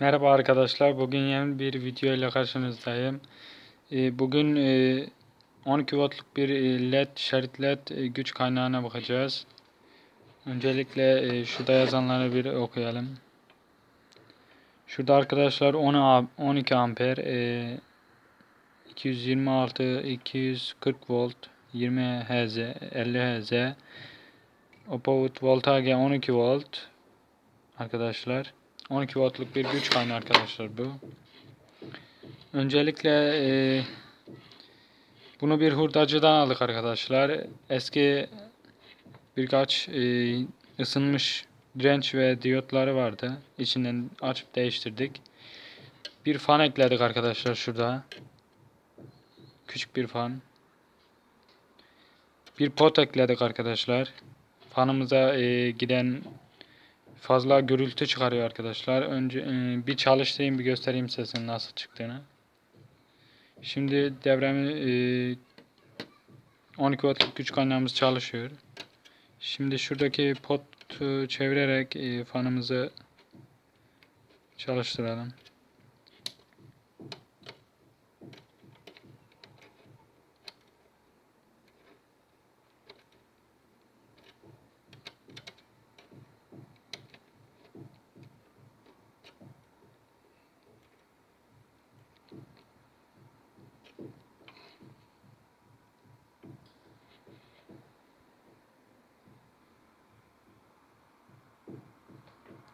Merhaba arkadaşlar. Bugün yeni bir video ile karşınızdayım. Ee, Bugün e, 12 voltluk bir e, led şerit led e, güç kaynağına bakacağız. Öncelikle e, şurada yazanları bir okuyalım. Şurada arkadaşlar 10 a- 12 amper e, 226 240 volt 20 Hz 50 Hz Output voltage 12 volt arkadaşlar. 12 voltluk bir güç kaynağı arkadaşlar bu. Öncelikle e, bunu bir hurdacıdan aldık arkadaşlar. Eski birkaç e, ısınmış direnç ve diyotları vardı. İçinden açıp değiştirdik. Bir fan ekledik arkadaşlar şurada. Küçük bir fan. Bir pot ekledik arkadaşlar. Fanımıza e, giden fazla gürültü çıkarıyor arkadaşlar. Önce e, bir çalıştırayım bir göstereyim sesinin nasıl çıktığını. Şimdi devremi e, 12 voltluk güç kaynağımız çalışıyor. Şimdi şuradaki potu çevirerek e, fanımızı çalıştıralım.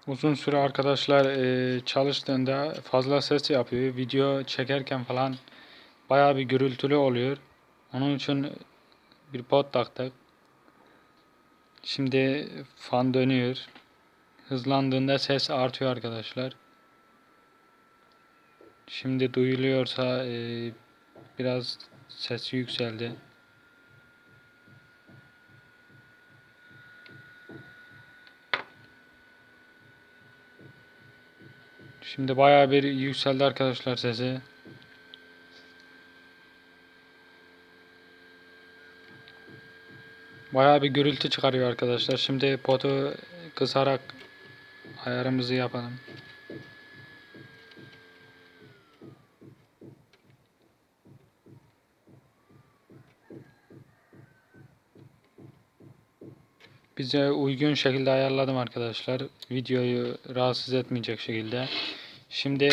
Uzun süre arkadaşlar e, çalıştığında fazla ses yapıyor. Video çekerken falan bayağı bir gürültülü oluyor. Onun için bir pot taktık. Şimdi fan dönüyor. Hızlandığında ses artıyor arkadaşlar. Şimdi duyuluyorsa e, biraz ses yükseldi. Şimdi bayağı bir yükseldi arkadaşlar sesi. Bayağı bir gürültü çıkarıyor arkadaşlar. Şimdi potu kısarak ayarımızı yapalım. Bize uygun şekilde ayarladım arkadaşlar. Videoyu rahatsız etmeyecek şekilde. Şimdi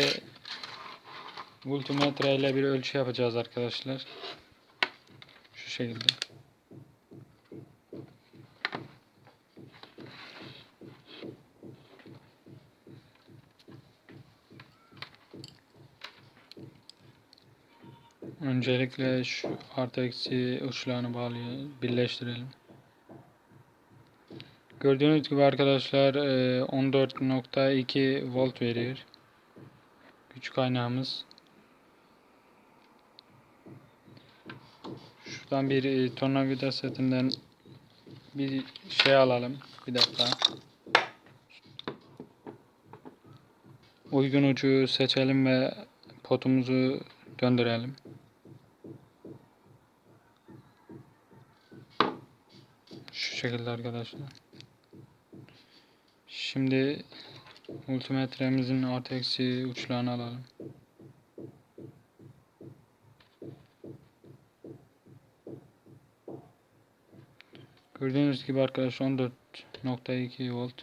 multimetre ile bir ölçü yapacağız arkadaşlar. Şu şekilde. Öncelikle şu artı eksi uçlarını bağlıyor, birleştirelim. Gördüğünüz gibi arkadaşlar 14.2 volt veriyor. Güç kaynağımız. Şuradan bir e, tornavida setinden bir şey alalım. Bir dakika. Uygun ucu seçelim ve potumuzu döndürelim. Şu şekilde arkadaşlar. Şimdi multimetremizin artı eksi uçlarını alalım. Gördüğünüz gibi arkadaşlar 14.2 volt.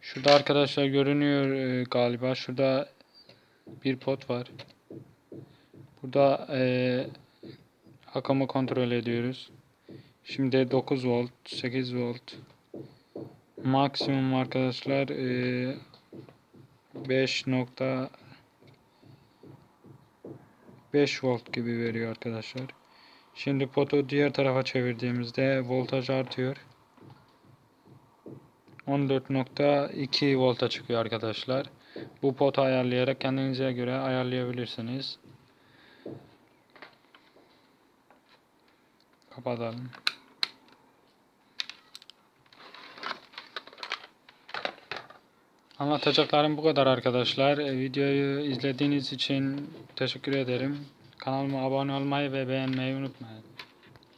Şurada arkadaşlar görünüyor e, galiba. Şurada bir pot var. Burada e, akımı kontrol ediyoruz. Şimdi 9 volt, 8 volt. Maksimum arkadaşlar e, 5.5 volt gibi veriyor arkadaşlar. Şimdi potu diğer tarafa çevirdiğimizde voltaj artıyor. 14.2 volta çıkıyor arkadaşlar. Bu potu ayarlayarak kendinize göre ayarlayabilirsiniz. Kapatalım. Anlatacaklarım bu kadar arkadaşlar. E, Videoyu izlediğiniz için teşekkür ederim. Kanalıma abone olmayı ve beğenmeyi unutmayın.